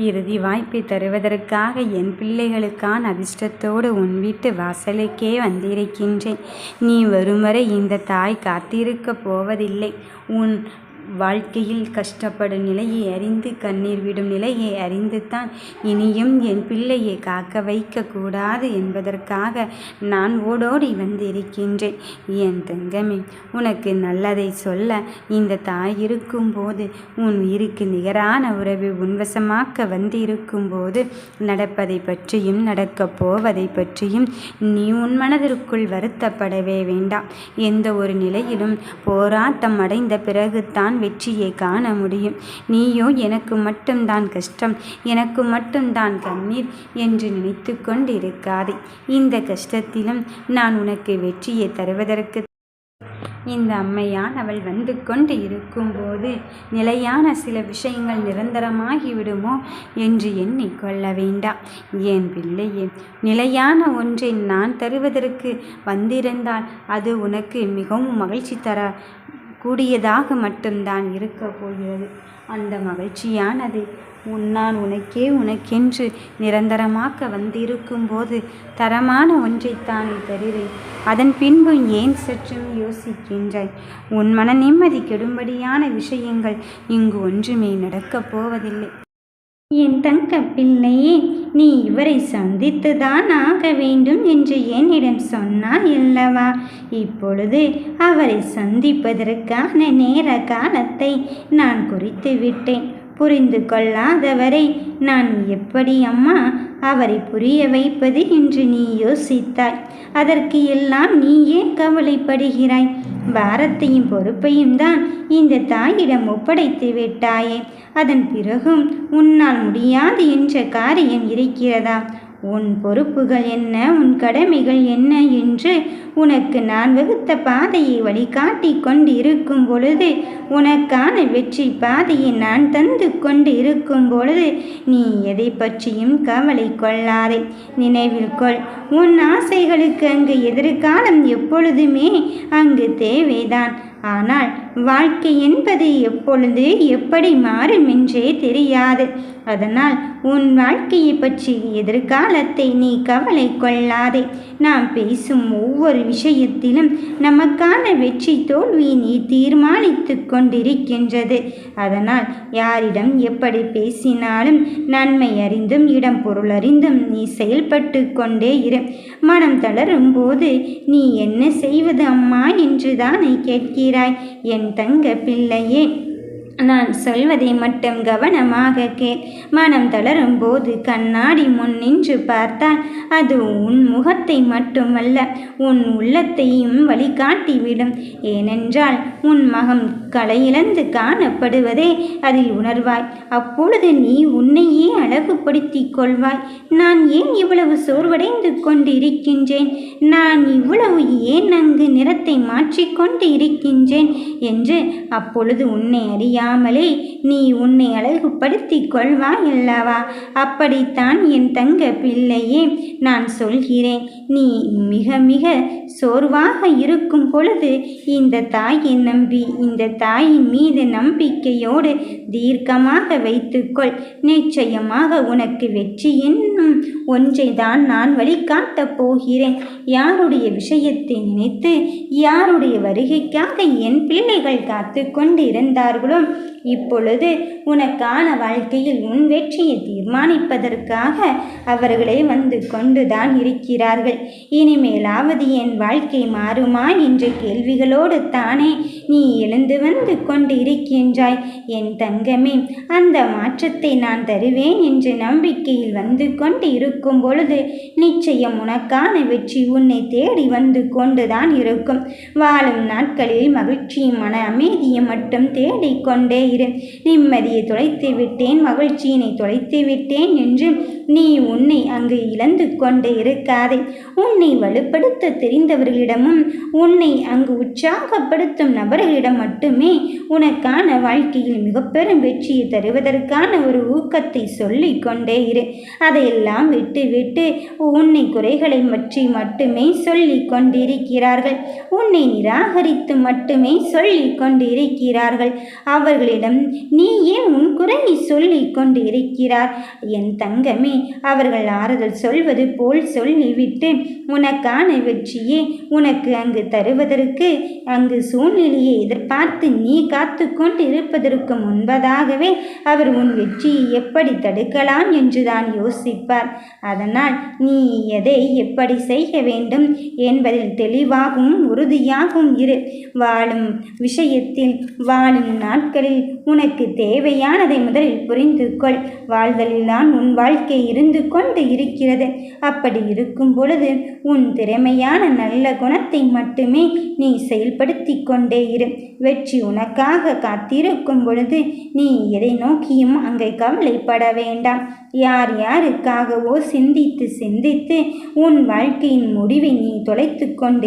இறுதி வாய்ப்பை தருவதற்காக என் பிள்ளைகளுக்கான அதிர்ஷ்டத்தோடு உன் வீட்டு வாசலுக்கே வந்திருக்கின்றேன். நீ வரும் வரை இந்த தாய் காத்திருக்கப் போவதில்லை. உன் வாழ்க்கையில் கஷ்டப்படும் நிலையை அறிந்து கண்ணீர் விடும் நிலையை அறிந்து தான் இனியும் என் பிள்ளையை காக்க வைக்கக்கூடாது என்பதற்காக நான் ஓடோடி வந்திருக்கின்றேன். என் தங்கமே உனக்கு நல்லதை சொல்ல இந்த தாய் இருக்கும்போது உன் உயிருக்கு நிகரான உறவை உன்வசமாக்க வந்து இருக்கும்போது நடப்பதை பற்றியும் நடக்கப் போவதை பற்றியும் நீ உன் மனதிற்குள் வருத்தப்படவே வேண்டாம். எந்த ஒரு நிலையிலும் போராட்டம் அடைந்த பிறகுதான் வெற்றியை காண முடியும். நீயோ எனக்கு மட்டும்தான் கஷ்டம். எனக்கு மட்டும்தான் கண்ணீர் என்று நினைத்து கொண்டிருக்காதே. இந்த கஷ்டத்திலும் நான் உனக்கு வெற்றியை தருவதற்கு இந்த அம்மையான் அவள் வந்து கொண்டு இருக்கும்போது நிலையான சில விஷயங்கள் நிரந்தரமாகிவிடுமோ என்று எண்ணிக்கொள்ள வேண்டாம். ஏன் பிள்ளையே நிலையான ஒன்றை நான் தருவதற்கு வந்திருந்தால் அது உனக்கு மிகவும் மகிழ்ச்சி தர கூடியதாக மட்டும்தான் இருக்கப் போகிறது. அந்த மகிழ்ச்சியானது உன் நான் உனக்கே உனக்கென்று நிரந்தரமாக்க வந்திருக்கும்போது தரமான ஒன்றைத்தானே தருகிறேன் அதன் பின்பு ஏன் சற்றும் யோசிக்கின்றாய்? உன் மன நிம்மதி கெடும்படியான விஷயங்கள் இங்கு ஒன்றுமே நடக்கப் போவதில்லை. என் தங்க பிள்ளையே நீ இவரை சந்தித்துதான் ஆக வேண்டும் என்று என்னிடம் சொன்னாய் அல்லவா? இப்பொழுது அவரை சந்திப்பதற்கான நேர காலத்தை நான் குறித்து விட்டேன் புரிந்து கொள்ளாதவரை நான் எப்படி அம்மா? அவரை புரிய வைப்பது என்று நீ யோசித்தாய். அதற்கு எல்லாம் நீ ஏன் கவலைப்படுகிறாய்? பாரத்தையும் பொறுப்பையும் தான் இந்த தாயிடம் ஒப்படைத்து விட்டாயே. அதன் பிறகும் உன்னால் முடியாது என்ற காரியம் இருக்கிறதா? உன் பொறுப்புகள் என்ன? உன் கடமைகள் என்ன? என்று உனக்கு நான் வகுத்த பாதையை வழிகாட்டி கொண்டு இருக்கும் பொழுது உனக்கான வெற்றி பாதையை நான் தந்து கொண்டு இருக்கும் பொழுது நீ எதை பற்றியும் கவலை கொள்ளாதே. நினைவில் கொள் உன் ஆசைகளுக்கு அங்கு எதிர்காலம் எப்பொழுதுமே அங்கு தேவைதான். ஆனால் வாழ்க்கை என்பது எப்பொழுது எப்படி மாறும் என்றே தெரியாது. அதனால் உன் வாழ்க்கையை பற்றி எதிர்காலத்தை நீ கவலை கொள்ளாதே. நாம் பேசும் ஒவ்வொரு விஷயத்திலும் நமக்கான வெற்றி தோல்வியை நீ தீர்மானித்து கொண்டிருக்கின்றது. அதனால் யாரிடம் எப்படி பேசினாலும் நன்மை அறிந்தும் இடம் பொருள் அறிந்தும் நீ செயல்பட்டு கொண்டே இரு. மனம் தளரும் போது நீ என்ன செய்வது அம்மா என்று தானே கேட்கிறாய். என் தங்க பிள்ளையே நான் சொல்வதை மட்டும் கவனமாக கேள். மனம் தளரும் போது கண்ணாடி முன் நின்று பார்த்தால் அது உன் முகத்தை மட்டுமல்ல உன் உள்ளத்தையும் வழிகாட்டிவிடும். ஏனென்றால் உன் மகம் களையிழந்து காணப்படுவதே அதில் உணர்வாய். அப்பொழுது நீ உன்னையே அழகுபடுத்திக் கொள்வாய். நான் ஏன் இவ்வளவு சோர்வடைந்து கொண்டு இருக்கின்றேன் நான் இவ்வளவு ஏன் அங்கு நிறத்தை மாற்றிக்கொண்டு இருக்கின்றேன் என்று அப்பொழுது உன்னை அறியாமலே நீ உன்னை அழகுபடுத்திக் கொள்வாய் அல்லவா? அப்படித்தான் என் தங்க பிள்ளையே நான் சொல்கிறேன். நீ மிக மிக சோர்வாக இருக்கும் பொழுது இந்த தாயை நம்பி இந்த தாயின் மீது நம்பிக்கையோடு தீர்க்கமாக வைத்துக்கொள். நிச்சயமாக உனக்கு வெற்றி என்னும் ஒன்றை தான் நான் வழிகாட்டப் போகிறேன். யாருடைய விஷயத்தை நினைத்து யாருடைய வருகைக்காக என் பிள்ளைகள் காத்து கொண்டிருந்தார்களோ இப்பொழுது உனக்கான வாழ்க்கையில் உன் வெற்றியை தீர்மானிப்பதற்காக அவர்களே வந்து கொண்டுதான் இருக்கிறார்கள். இனிமேலாவது என் வாழ்க்கை மாறுமா என்ற கேள்விகளோடு தானே நீ எழுந்து வந்து கொண்டு இருக்கின்றாய் என் தங்கமே அந்த மாற்றத்தை நான் தருவேன் என்ற நம்பிக்கையில் வந்து கொண்டு இருக்கும் பொழுது நிச்சயம் உனக்கான வெற்றி உன்னை தேடி வந்து கொண்டுதான் இருக்கும். வாழும் நாட்களில் மகிழ்ச்சியும் மன அமைதியை மட்டும் தேடிக்கொண்டே இரு. நிம்மதி வலியை தொலைத்து விட்டேன் மகிழ்ச்சியினை தொலைத்து விட்டேன் என்று நீ உன்னை அங்கு இழந்து கொண்டு இருக்காதே. உன்னை வலுப்படுத்த தெரிந்தவர்களிடமும் உன்னை அங்கு உற்சாகப்படுத்தும் நபர்களிடம் மட்டுமே உனக்கான வாழ்க்கையில் மிக பெரும் வெற்றியை தருவதற்கான ஒரு ஊக்கத்தை சொல்லிக் கொண்டே இரு. அதையெல்லாம் விட்டு விட்டு உன்னை குறைகளை பற்றி மட்டுமே சொல்லிக் கொண்டிருக்கிறார்கள். உன்னை நிராகரித்து மட்டுமே சொல்லிக் கொண்டிருக்கிறார்கள். அவர்களிடம் நீ ஏன் உன் குறையை சொல்லிக் கொண்டு இருக்கிறார் என் தங்கமே அவர்கள் ஆறுதல் சொல்வது போல் சொல்லிவிட்டு உனக்கான வெற்றியே உனக்கு அங்கு தருவதற்கு அங்கு சூழ்நிலையை எதிர்பார்த்து நீ காத்து கொண்டு இருப்பதற்கு முன்பதாகவே அவர் உன் வெற்றியை எப்படி தடுக்கலாம் என்றுதான் யோசிப்பார். அதனால் நீ எதை எப்படி செய்ய வேண்டும் என்பதில் தெளிவாகவும் உறுதியாகவும் இரு. வாழும் விஷயத்தில் வாழும் நாட்களில் உனக்கு தேவையானதை முதலில் புரிந்து கொள். வாழ்தலில்தான் உன் வாழ்க்கை இருந்து கொண்டு இருக்கிறது. அப்படி இருக்கும் பொழுது உன் திறமையான நல்ல குணத்தை மட்டுமே நீ செயல்படுத்தி கொண்டே இரு. வெற்றி உனக்காக காத்திருக்கும் பொழுது நீ எதை நோக்கியும் அங்கே கவலைப்பட வேண்டாம். யார் யாருக்காகவோ சிந்தித்து சிந்தித்து உன் வாழ்க்கையின் முடிவை நீ தொலைத்து கொண்டு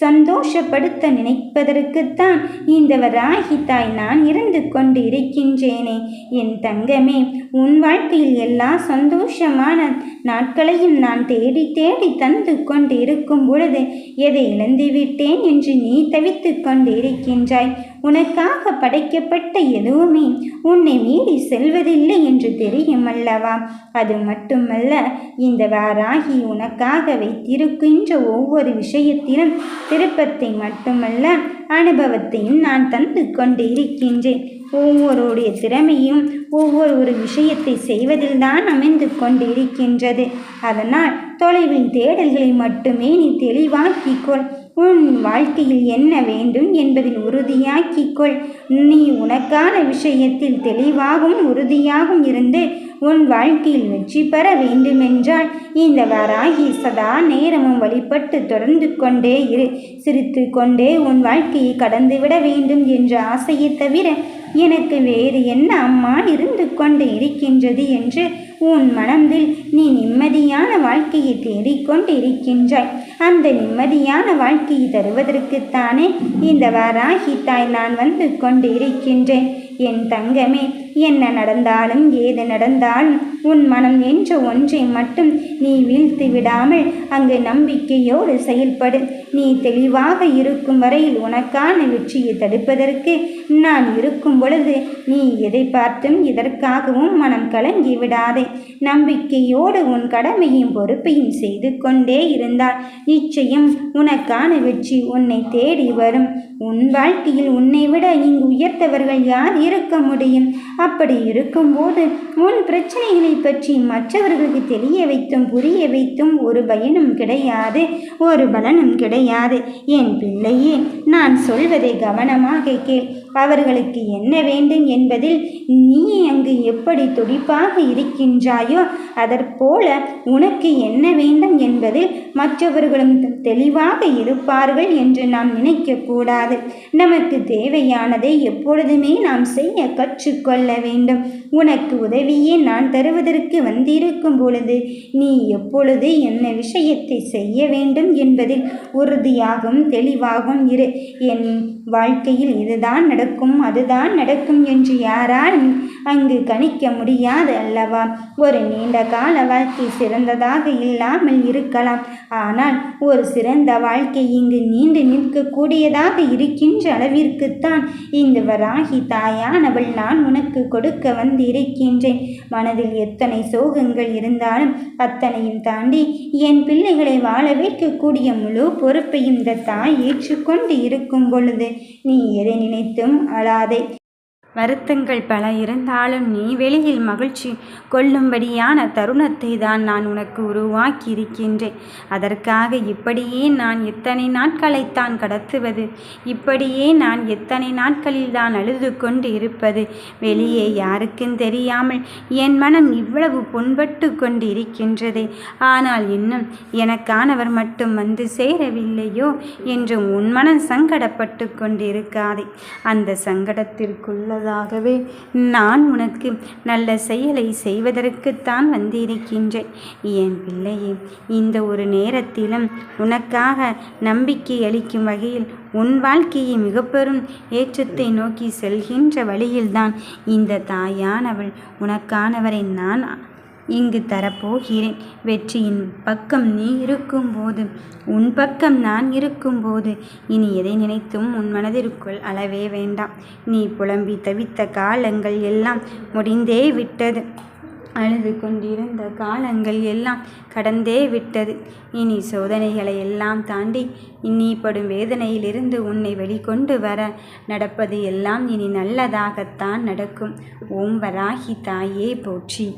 சந்தோஷப்படுத்த நினைப்பதற்குத்தான் இந்த வராகி தாய் நான் இருந்து கொண்டு இருக்கின்றேனே என் தங்கமே உன் வாழ்க்கையில் எல்லா சந்தோஷமான நாட்களையும் நான் தேடி தேடி தந்து கொண்டு இருக்கும் பொழுது எதை இழந்துவிட்டேன் என்று நீ தவித்து கொண்டு இருக்கின்றாய் உனக்காக படைக்கப்பட்ட எதுவுமே உன்னை மீறி செல்வதில்லை என்று தெரியும் அல்லவா அது மட்டுமல்ல இந்த வாராகி உனக்காக வைத்திருக்கின்ற ஒவ்வொரு விஷயத்திலும் திருப்பத்தை மட்டுமல்ல அனுபவத்தையும் நான் தந்து கொண்டு இருக்கின்றேன். ஒவ்வொருடைய திறமையும் ஒவ்வொரு ஒரு விஷயத்தை செய்வதில் தான் அமைந்து கொண்டு இருக்கின்றது. அதனால் தொலைவில் தேடல்களை மட்டுமே நீ தெளிவாக்கிக்கொள். உன் வாழ்க்கையில் என்ன வேண்டும் என்பதில் உறுதியாக்கிக்கொள். நீ உனக்கான விஷயத்தில் தெளிவாகவும் உறுதியாகவும் இருந்து உன் வாழ்க்கையில் வெற்றி பெற வேண்டுமென்றால் இந்த வராகி சதா நேரமும் வழிபட்டு தொடர்ந்து கொண்டே இரு. சிரித்து கொண்டே உன் வாழ்க்கையை கடந்துவிட வேண்டும் என்ற ஆசையை தவிர எனக்கு வேறு என்ன அம்மா இருந்து கொண்டு இருக்கின்றது என்று உன் மனதில் நீ நிம்மதியான வாழ்க்கையை தேடிக்கொண்டு இருக்கின்றாய் அந்த நிம்மதியான வாழ்க்கையை தருவதற்குத்தானே இந்த வாராகி தாய் நான் வந்து கொண்டு இருக்கின்றேன். என் தங்கமே என்ன நடந்தாலும் ஏது நடந்தாலும் உன் மனம் என்ற ஒன்றை மட்டும் நீ வீழ்த்து விடாமல் அங்கு நம்பிக்கையோடு செயல்படு. நீ தெளிவாக இருக்கும் வரையில் உனக்கான வெற்றியை தடுப்பதற்கு நான் இருக்கும் பொழுது நீ எதை பார்த்தும் இதற்காகவும் மனம் கலங்கி விடாதே. நம்பிக்கையோடு உன் கடமையும் பொறுப்பையும் செய்து கொண்டே இருந்தால் நிச்சயம் உனக்கான வெற்றி உன்னை தேடி வரும். உன் வாழ்க்கையில் உன்னை விட இங்கு உயர்த்தவர்கள் யார் இருக்க முடியும்? அப்படி இருக்கும்போது உன் பிரச்சனைகளை பற்றி மற்றவர்களுக்கு தெரிய வைத்தும் புரிய வைத்தும் ஒரு பயனும் கிடையாது ஒரு பலனும் கிடையாது. என் பிள்ளையே நான் சொல்வதை கவனமாக கேள். அவர்களுக்கு என்ன வேண்டும் என்பதில் நீ அங்கு எப்படி துடிப்பாக இருக்கின்றாயோ அதற்போல உனக்கு என்ன வேண்டும் என்பதில் மற்றவர்களும் தெளிவாக இருப்பார்கள் என்று நாம் நினைக்கக்கூடாது. நமக்கு தேவையானதை எப்பொழுதுமே நாம் செய்ய கற்றுக்கொள்ள வேண்டும். உனக்கு உதவியே நான் தருவது தருவதற்கு வந்திருக்கும் பொழுது நீ எப்பொழுது என்ன விஷயத்தை செய்ய வேண்டும் என்பதில் உறுதியாகவும் தெளிவாகவும் இரு. என் வாழ்க்கையில் இதுதான் நடக்கும் அதுதான் நடக்கும் என்று யாரால் அங்கு கணிக்க முடியாது அல்லவா? ஒரு நீண்ட கால வாழ்க்கை சிறந்ததாக இல்லாமல் இருக்கலாம். ஆனால் ஒரு சிறந்த வாழ்க்கை இங்கு நீண்டு நிற்கக்கூடியதாக இருக்கின்ற அளவிற்குத்தான் இந்த வராகி தாயானவள் நான் உனக்கு கொடுக்க வந்திருக்கின்றேன். மனதில் எத்தனை சோகங்கள் இருந்தாலும் அத்தனையும் தாண்டி என் பிள்ளைகளை வாழ வைக்கக்கூடிய முழு பொறுப்பையும் இந்த தாய் ஏற்றுக்கொண்டு இருக்கும் பொழுது நீ எதை நினைத்தும் அழாதே. வருத்தங்கள் பல இருந்தாலும் நீ வெளியில் மகிழ்ச்சி கொள்ளும்படியான தருணத்தை தான் நான் உனக்கு உருவாக்கி இருக்கின்றேன் அதற்காக இப்படியே நான் எத்தனை நாட்களைத்தான் கடத்துவது? இப்படியே நான் எத்தனை நாட்களில் தான் அழுது கொண்டு இருப்பது? வெளியே யாருக்கும் தெரியாமல் என் மனம் இவ்வளவு புண்பட்டு கொண்டு இருக்கின்றதே. ஆனால் இன்னும் எனக்கானவர் மட்டும் வந்து சேரவில்லையோ என்று உன் மனம் சங்கடப்பட்டு கொண்டிருக்காதே. அந்த சங்கடத்திற்குள்ளது என்பதாகவே நான் உனக்கு நல்ல செயலை செய்வதற்குத்தான் வந்திருக்கின்றேன். என் பிள்ளையே இந்த ஒரு நேரத்திலும் உனக்காக நம்பிக்கை அளிக்கும் வகையில் உன் வாழ்க்கையை மிகப்பெரும் ஏற்றத்தை நோக்கி செல்கின்ற வழியில்தான் இந்த தாயானவள் உனக்கானவரை நான் இங்கு தரப்போகிறேன். வெற்றியின் பக்கம் நீ இருக்கும்போது உன் பக்கம் நான் இருக்கும்போது இனி எதை நினைத்தும் உன் மனதிற்குள் அளவே வேண்டாம். நீ புலம்பி தவித்த காலங்கள் எல்லாம் முடிந்தே விட்டது. அழுது கொண்டிருந்த காலங்கள் எல்லாம் கடந்தே விட்டது. இனி சோதனைகளை எல்லாம் தாண்டி இனி படும் வேதனையிலிருந்து உன்னை வெளிக்கொண்டு வர நடப்பது எல்லாம் இனி நல்லதாகத்தான் நடக்கும். ஓம் வராகி தாயே போற்றி.